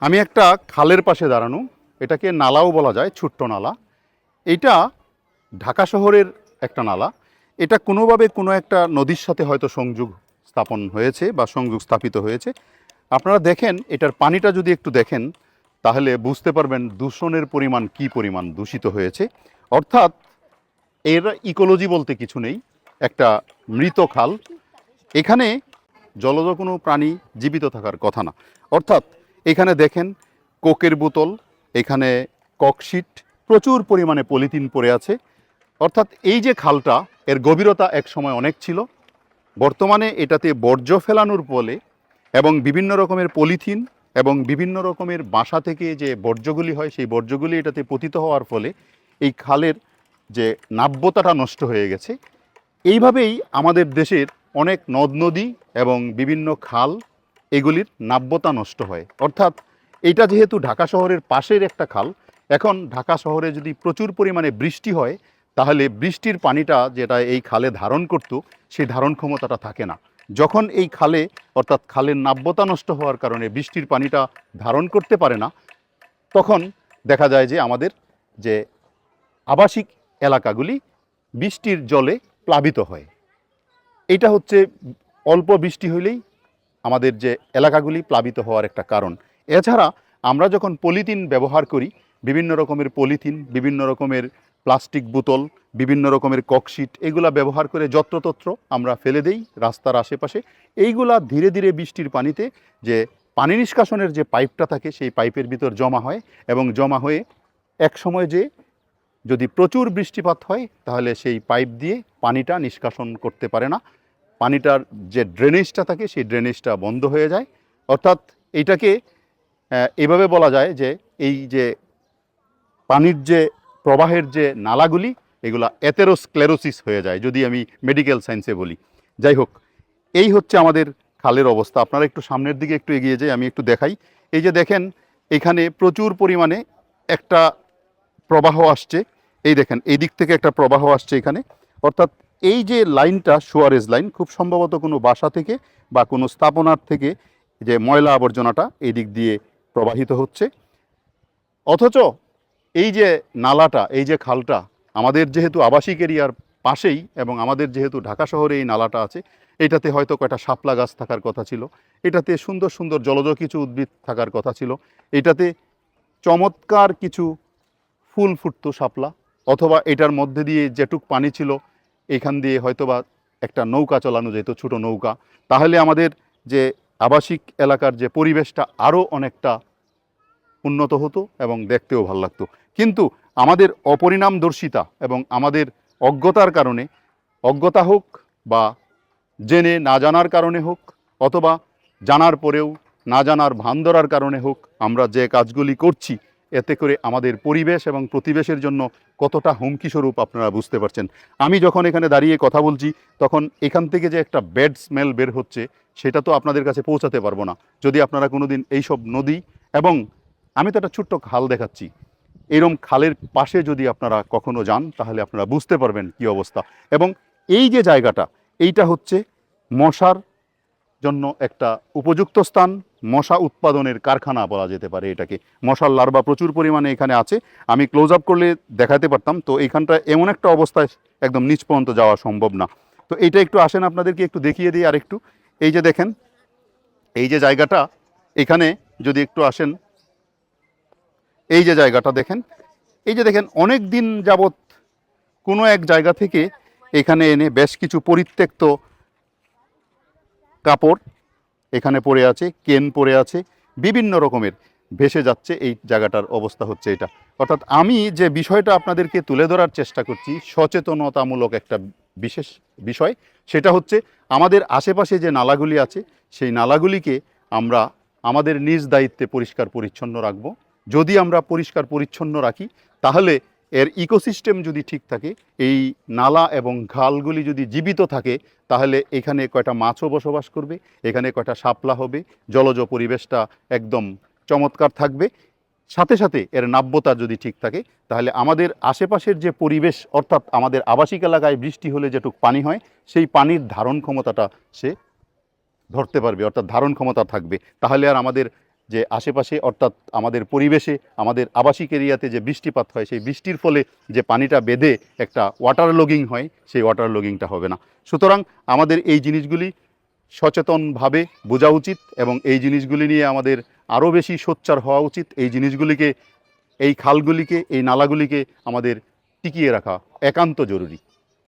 আমি একটা খালের পাশে দাঁড়ানো, এটাকে নালাও বলা যায়, ছোট্ট নালা। এটা ঢাকা শহরের একটা নালা। এটা কোনোভাবে কোনো একটা নদীর সাথে হয়তো সংযোগ স্থাপন হয়েছে বা সংযোগ স্থাপিত হয়েছে। আপনারা দেখেন, এটার পানিটা যদি একটু দেখেন, তাহলে বুঝতে পারবেন দূষণের পরিমাণ কি পরিমাণ দূষিত হয়েছে। অর্থাৎ, এর ইকোলজি বলতে কিছু নেই, একটা মৃত খাল। এখানে জলজ কোনো প্রাণী জীবিত থাকার কথা না। অর্থাৎ এখানে দেখেন কোকের বোতল, এখানে ককশিট প্রচুর পরিমাণে পলিথিন পড়ে আছে। অর্থাৎ এই যে খালটা, এর গভীরতা এক সময় অনেক ছিল। বর্তমানে এটাতে বর্জ্য ফেলানোর ফলে এবং বিভিন্ন রকমের পলিথিন এবং বিভিন্ন রকমের বাসা থেকে যে বর্জ্যগুলি হয়, সেই বর্জ্যগুলি এটাতে পতিত হওয়ার ফলে এই খালের যে নাব্যতাটা নষ্ট হয়ে গেছে। এইভাবেই আমাদের দেশের অনেক নদ নদী এবং বিভিন্ন খাল এগুলির নাব্যতা নষ্ট হয়। অর্থাৎ এটা যেহেতু ঢাকা শহরের পাশের একটা খাল, এখন ঢাকা শহরে যদি প্রচুর পরিমাণে বৃষ্টি হয়, তাহলে বৃষ্টির পানিটা যেটা এই খালে ধারণ করত, সেই ধারণ ক্ষমতাটা থাকে না। যখন এই খালে, অর্থাৎ খালের নাব্যতা নষ্ট হওয়ার কারণে বৃষ্টির পানিটা ধারণ করতে পারে না, তখন দেখা যায় যে আমাদের যে আবাসিক এলাকাগুলি বৃষ্টির জলে প্লাবিত হয়। এটা হচ্ছে অল্প বৃষ্টি হইলেই আমাদের যে এলাকাগুলি প্লাবিত হওয়ার একটা কারণ। এছাড়া আমরা যখন পলিথিন ব্যবহার করি, বিভিন্ন রকমের পলিথিন, বিভিন্ন রকমের প্লাস্টিক বোতল, বিভিন্ন রকমের ককশিট, এগুলা ব্যবহার করে যত্রতত্র আমরা ফেলে দেই রাস্তার আশেপাশে। এইগুলা ধীরে ধীরে বৃষ্টির পানিতে যে পানি নিষ্কাশনের যে পাইপটা থাকে, সেই পাইপের ভিতর জমা হয় এবং জমা হয়ে এক সময় যে যদি প্রচুর বৃষ্টিপাত হয়, তাহলে সেই পাইপ দিয়ে পানিটা নিষ্কাশন করতে পারে না। পানিটার যে ড্রেনেজটা থাকে, সেই ড্রেনেজটা বন্ধ হয়ে যায়। অর্থাৎ এইটাকে এভাবে বলা যায় যে, এই যে পানির যে প্রবাহের যে নালাগুলি, এগুলা অ্যাথেরোস্ক্লেরোসিস হয়ে যায়, যদি আমি মেডিকেল সায়েন্সে বলি। যাই হোক, এই হচ্ছে আমাদের খালের অবস্থা। আপনারা একটু সামনের দিকে একটু এগিয়ে যাই আমি একটু দেখাই। এই যে দেখেন, এখানে প্রচুর পরিমাণে একটা প্রবাহ আসছে। এই দেখেন, এই দিক থেকে একটা প্রবাহ আসছে এখানে। অর্থাৎ এই যে লাইনটা, সুয়ারেজ লাইন, খুব সম্ভবত কোনো বাসা থেকে বা কোনো স্থাপনার থেকে যে ময়লা আবর্জনাটা এই দিক দিয়ে প্রবাহিত হচ্ছে। অথচ এই যে নালাটা, এই যে খালটা আমাদের যেহেতু আবাসিক এরিয়ার পাশেই এবং আমাদের যেহেতু ঢাকা শহরে এই নালাটা আছে, এটাতে হয়তো কয়টা শাপলা গাছ থাকার কথা ছিল, এটাতে সুন্দর সুন্দর জলজ কিছু উদ্ভিদ থাকার কথা ছিল, এটাতে চমৎকার কিছু ফুল ফুটতো শাপলা, অথবা এটার মধ্যে দিয়ে যেটুক পানি ছিল এখান দিয়ে হয়তোবা একটা নৌকা চালানো যেত ছোট নৌকা। তাহলে আমাদের যে আবাসিক এলাকার যে পরিবেশটা আরও অনেকটা উন্নত হতো এবং দেখতেও ভালো লাগতো। কিন্তু আমাদের অপরিণামদর্শিতা এবং আমাদের অজ্ঞতার কারণে, অজ্ঞতা হোক বা জেনে না জানার কারণে হোক, অথবা জানার পরেও না জানার ভান ধরার কারণে হোক, আমরা যে কাজগুলি করছি এতে করে আমাদের পরিবেশ এবং প্রতিবেশের জন্য কতটা হুমকি স্বরূপ আপনারা বুঝতে পারছেন। আমি যখন এখানে দাঁড়িয়ে কথা বলছি, তখন এখান থেকে যে একটা ব্যাড স্মেল বের হচ্ছে, সেটা তো আপনাদের কাছে পৌঁছাতে পারব না। যদি আপনারা কোনোদিন এইসব নদী এবং আমি তো একটা ছোট্ট খাল দেখাচ্ছি, এরম খালের পাশে যদি আপনারা কখনো যান, তাহলে আপনারা বুঝতে পারবেন কি অবস্থা। এবং এই যে জায়গাটা, এইটা হচ্ছে মশার জন্য একটা উপযুক্ত স্থান, মশা উৎপাদনের কারখানা বলা যেতে পারে এটাকে। মশার লার্ভা প্রচুর পরিমাণে এখানে আছে। আমি ক্লোজ আপ করলে দেখাতে পারতাম, তো এইখানটা এমন একটা অবস্থায় একদম নিচ পর্যন্ত যাওয়া সম্ভব না। তো এটা একটু আসেন আপনাদেরকে একটু দেখিয়ে দিই আর একটু এই যে দেখেন, এই যে জায়গাটা, এখানে যদি একটু আসেন, এই যে জায়গাটা দেখেন, এই যে দেখেন, অনেক দিন যাবৎ কোনো এক জায়গা থেকে এখানে এনে বেশ কিছু পরিত্যক্ত কাপড় এখানে পড়ে আছে, কেন পড়ে আছে, বিভিন্ন রকমের ভেসে যাচ্ছে, এই জায়গাটার অবস্থা হচ্ছে এটা। অর্থাৎ আমি যে বিষয়টা আপনাদেরকে তুলে ধরার চেষ্টা করছি, সচেতনতামূলক একটা বিশেষ বিষয়, সেটা হচ্ছে আমাদের আশেপাশে যে নালাগুলি আছে, সেই নালাগুলিকে আমরা আমাদের নিজ দায়িত্বে পরিষ্কার পরিচ্ছন্ন রাখব। যদি আমরা পরিষ্কার পরিচ্ছন্ন রাখি, তাহলে এর ইকোসিস্টেম যদি ঠিক থাকে, এই নালা এবং ঘালগুলি যদি জীবিত থাকে, তাহলে এখানে কয়টা মাছও বসবাস করবে, এখানে কয়টা শাপলা হবে, জলজ পরিবেশটা একদম চমৎকার থাকবে। সাথে সাথে এর নাব্যতা যদি ঠিক থাকে, তাহলে আমাদের আশেপাশের যে পরিবেশ, অর্থাৎ আমাদের আবাসিক এলাকায় বৃষ্টি হলে যেটুক পানি হয়, সেই পানির ধারণ ক্ষমতাটা সে ধরতে পারবে, অর্থাৎ ধারণ ক্ষমতা থাকবে। তাহলে আর আমাদের যে আশেপাশে, অর্থাৎ আমাদের পরিবেশে, আমাদের আবাসিক এরিয়াতে যে বৃষ্টিপাত হয়, সেই বৃষ্টির ফলে যে পানিটা বেঁধে একটা ওয়াটার লগিং হয়, সেই ওয়াটার লগিংটা হবে না। সুতরাং আমাদের এই জিনিসগুলি সচেতনভাবে বোঝা উচিত এবং এই জিনিসগুলি নিয়ে আমাদের আরও বেশি সোচ্চার হওয়া উচিত। এই জিনিসগুলিকে, এই খালগুলিকে, এই নালাগুলিকে আমাদের টিকিয়ে রাখা একান্ত জরুরি।